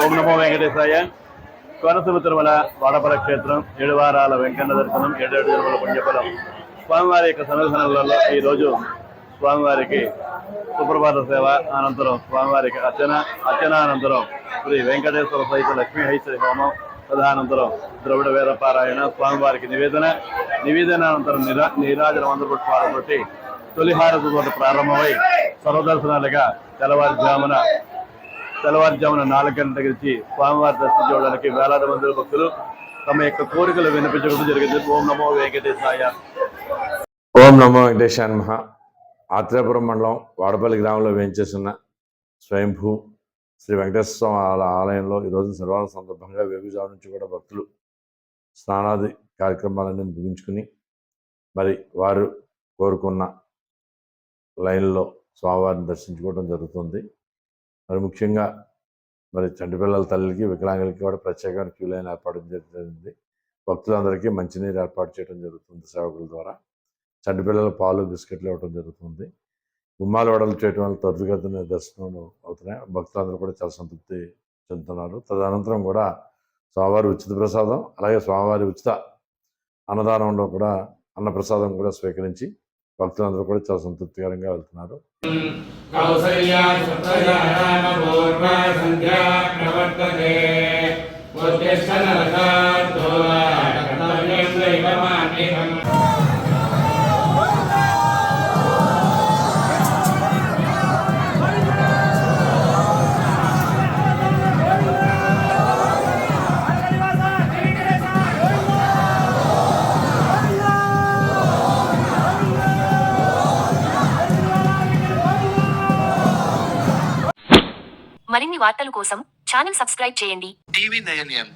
ఓం నమో వెంకటేశాయ. కోనసీమ తిరుమల వాడపల క్షేత్రం ఏడు వారాల వెంకన్న దర్శనం ఏడేడు తిరుమల పుణ్యఫలం. స్వామివారి యొక్క సన్నిధానాలలో ఈరోజు స్వామివారికి సుప్రభాత సేవ అనంతరం స్వామివారికి అర్చన అర్చన అనంతరం శ్రీ వెంకటేశ్వర సహిత లక్ష్మీ హైశ్వరి హోమం తదనంతరం ద్రవిడ వేద పారాయణ స్వామివారికి నివేదన నివేదన అనంతరం నిరా నీరాజన వంద పుష్పాలతోటి తొలి హారతితో ప్రారంభమై సర్వదర్శనాలుగా తెల్లవారుజామున తెల్లవారుజామున నాలుగు గంటల నుంచి స్వామివారి దర్శనం చేయడానికి వేలాది మంది భక్తులు తమ యొక్క కోరికలు వినిపించడం జరిగింది. ఓం నమో వెంకటేశాయ. ఓం నమో వెంకటేశాయ మహా ఆత్రేపురం మండలం వాడపల్లి గ్రామంలో వేయించేసిన స్వయంభూ శ్రీ వెంకటేశ్వర స్వామి ఆలయంలో ఈరోజు శనివారం సందర్భంగా వేగుజాము నుంచి కూడా భక్తులు స్నానాది కార్యక్రమాలన్నీ ముగించుకుని మరి వారు కోరుకున్న లైన్లో స్వామివారిని దర్శించుకోవడం జరుగుతుంది. మరి ముఖ్యంగా మరి చంటిపిల్లల తల్లికి వికలాంగులకి కూడా ప్రత్యేకమైన క్యూ లైన్ ఏర్పాటు జరిగింది. భక్తులందరికీ మంచినీరు ఏర్పాటు చేయడం జరుగుతుంది సేవకుల ద్వారా. చంటిపిల్లల పాలు బిస్కెట్లు ఇవ్వడం జరుగుతుంది. గుమ్మాలు వడలు చేయడం వల్ల త్వరితగతిన దర్శనం అవుతున్నాయి. భక్తులందరూ కూడా చాలా సంతృప్తి చెందుతున్నారు. తదనంతరం కూడా స్వామివారి ఉచిత ప్రసాదం అలాగే స్వామివారి ఉచిత అన్నదానంలో కూడా అన్నప్రసాదం కూడా స్వీకరించి భక్తులందరూ కూడా చాలా సంతృప్తికరంగా వెళ్తున్నారు. కౌసల్యా మరిన్ని వార్తల కోసం ఛానల్ సబ్స్క్రైబ్ చేయండి. TV nine